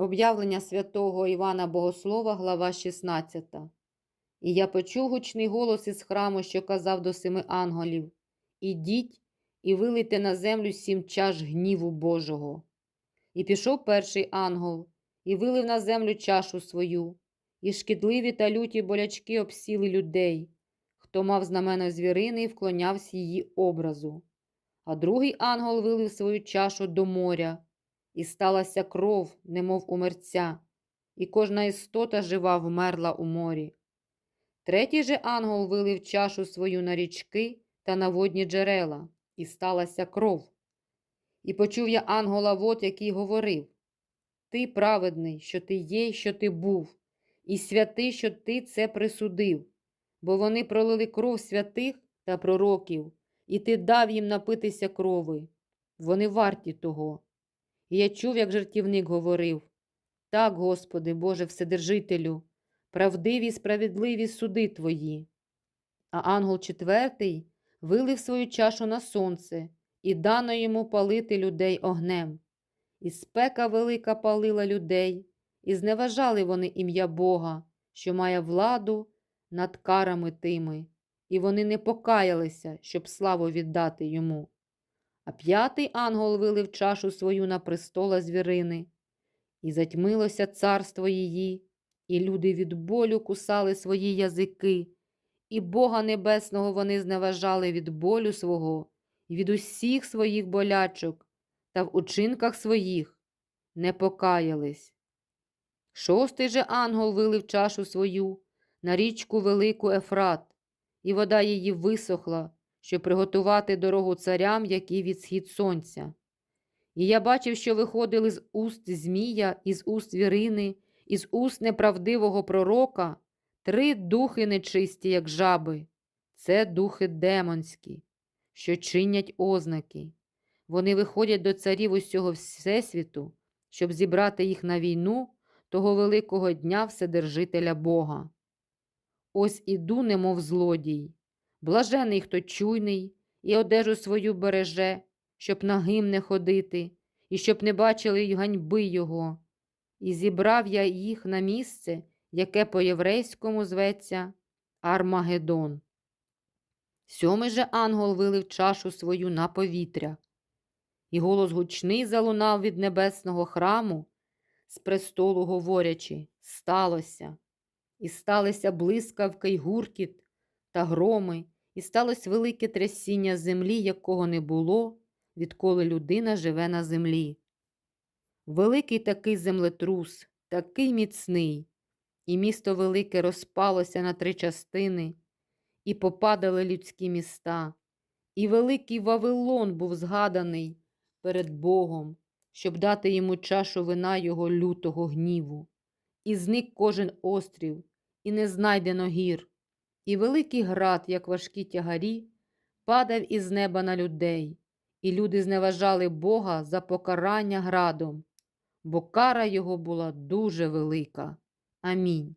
Об'явлення святого Івана Богослова, глава 16. І я почув гучний голос із храму, що казав до семи ангелів: Ідіть і вилийте на землю сім чаш гніву Божого. І пішов перший ангел, і вилив на землю чашу свою, і шкідливі та люті болячки обсіли людей, хто мав знамено звірини і вклонявся її образу. А другий ангел вилив свою чашу до моря, і сталася кров, немов у мерця, і кожна істота жива вмерла у морі. Третій же ангел вилив чашу свою на річки та на водні джерела, і сталася кров. І почув я ангела вод, який говорив: Ти праведний, що ти є, що ти був, і святий, що ти це присудив, бо вони пролили кров святих та пророків, і ти дав їм напитися крови. Вони варті того. І я чув, як жартівник говорив: Так, Господи, Боже Вседержителю, правдиві справедливі суди Твої. А ангел четвертий вилив свою чашу на сонце, і дано йому палити людей огнем. І спека велика палила людей, і зневажали вони ім'я Бога, що має владу над карами тими, і вони не покаялися, щоб славу віддати йому. А п'ятий ангел вилив чашу свою на престола звірини, і затьмилося царство її, і люди від болю кусали свої язики, і Бога Небесного вони зневажали від болю свого і від усіх своїх болячок, та в учинках своїх не покаялись. Шостий же ангел вилив чашу свою на річку велику Ефрат, і вода її висохла, щоб приготувати дорогу царям, які від схід сонця. І я бачив, що виходили з уст Змія, із уст Вірини, із уст неправдивого пророка три духи нечисті, як жаби. Це духи демонські, що чинять ознаки. Вони виходять до царів усього Всесвіту, щоб зібрати їх на війну того великого дня Вседержителя Бога. Ось іду, немов злодій. Блажений, хто чуйний, і одежу свою береже, щоб нагим не ходити, і щоб не бачили й ганьби його. І зібрав я їх на місце, яке по-єврейському зветься Армагеддон. Сьомий же ангел вилив чашу свою на повітря, і голос гучний залунав від небесного храму, з престолу говорячи, сталося, і сталися блискавки й гуркіт та громи, і сталося велике трясіння землі, якого не було, відколи людина живе на землі. Великий такий землетрус, такий міцний, і місто велике розпалося на три частини, і попадали людські міста, і великий Вавилон був згаданий перед Богом, щоб дати йому чашу вина його лютого гніву. І зник кожен острів, і не знайдено гір, і великий град, як важкі тягарі, падав із неба на людей, і люди зневажали Бога за покарання градом, бо кара його була дуже велика. Амінь.